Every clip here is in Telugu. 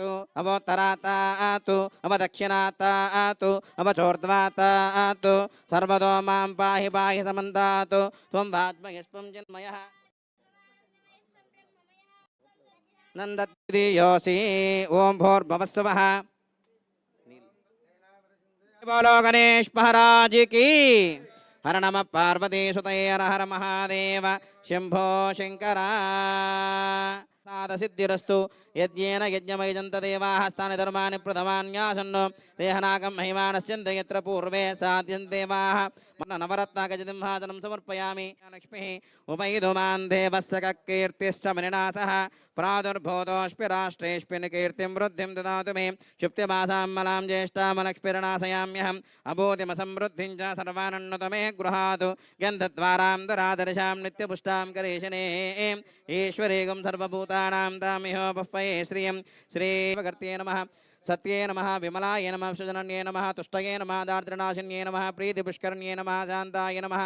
आतु अवो तराता आतु अव दक्षिणाता आतु अव चोर्ध्वाता आतु सर्वतो माँ पाहि पाहि समन्तातु, त्वं भाद्मयस्त्वं जन्मयः। नंदतिदियोसी ओम भोर भवस्वः बोलो गणेश महाराज की। हर नम पार्वती सुत हर महादेव शंभो शंकरा సిద్ధిరస్తు యజ్ఞేన యజ్ఞమైజంత దేవాః స్థాని ధర్మాణి ప్రథమాన్యాసన్నో దేహనాకం మహిమానశ్చంత యత్ర పూర్వే సాధ్యం దేవాః మన నవరత్న గజసింహాసనం సమర్పయామి లక్ష్మి ఉపైదుమాన్ దేవస్య కీర్తిశ్చ మనినాసః ప్రాదుర్భూతోష్పి రాష్ట్రేష్పిన్ కీర్తిం వృద్ధిం దదాతు మే శుప్తిమాసాం మలాం జ్యేష్ఠామలక్ష్మిరణాశయామ్యహం అభూతిమ సమృద్ధిం చ సర్వానన్నతమే గృహాదు గంధద్వారాం దురాదర్శాం నిత్యపుష్టాం కరేశనే ఈశ్వరేగం సర్వభూత भूतानां तामिहो पह्पये श्रियं श्रीवकर्त्ये సత్యే నమ విమలాయ నమ సుజనన్యే నమ తుష్టయే నమ దార్ద్రనాశన్యే నమ ప్రీతి పుష్కరణ్యే నమ శాంతాయ నమ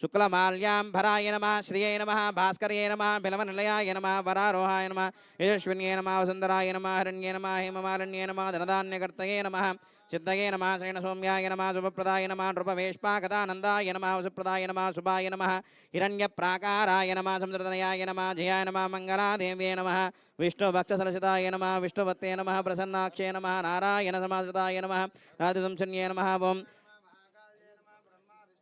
శుక్లమాల్యాంబరాయ నమ శ్రియ నమ భాస్కరే నమ బిలవనిలయాయ నమ వరారోహాయ నమ యశస్విన్యే నమ వసుందరాయ నమ హరణ్యే నమ హేమమారణ్యే నమ ధనధాన్యకర్తయే నమ సిద్ధయే నమ శయన సౌమ్యాయ నమ శుభప్రదాయ నమ నృపవేష్పాకదానందాయ నమ వసుప్రదాయ నమ శుభాయ నమ హిరణ్య ప్రాకారాయ నమ సముద్రతనయాయ నమ జయాయ నమ మంగళాదేవే నమ విష్ణుభక్షసలసితాయ నమ విష్ణువత్తే నమ ప్రసన్నాక్షే నమ प्रसन्नाक्षे नमः नारायणसमाश्रिताय नमः राधिसंशन्ये नमः ओम्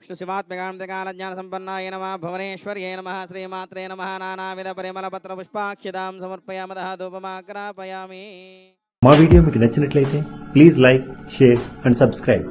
विष्णुशिवात्मकान्तिकालज्ञानसम्पन्नाय नमः भुवनेश्वर्ये नमः श्रीमात्रे नमः नानाविधपरिमलपत्रपुष्पाक्षितां समर्पयामदः धूपमाग्रापयामि మా వీడియో మీకు నచ్చినట్లయితే please like share and subscribe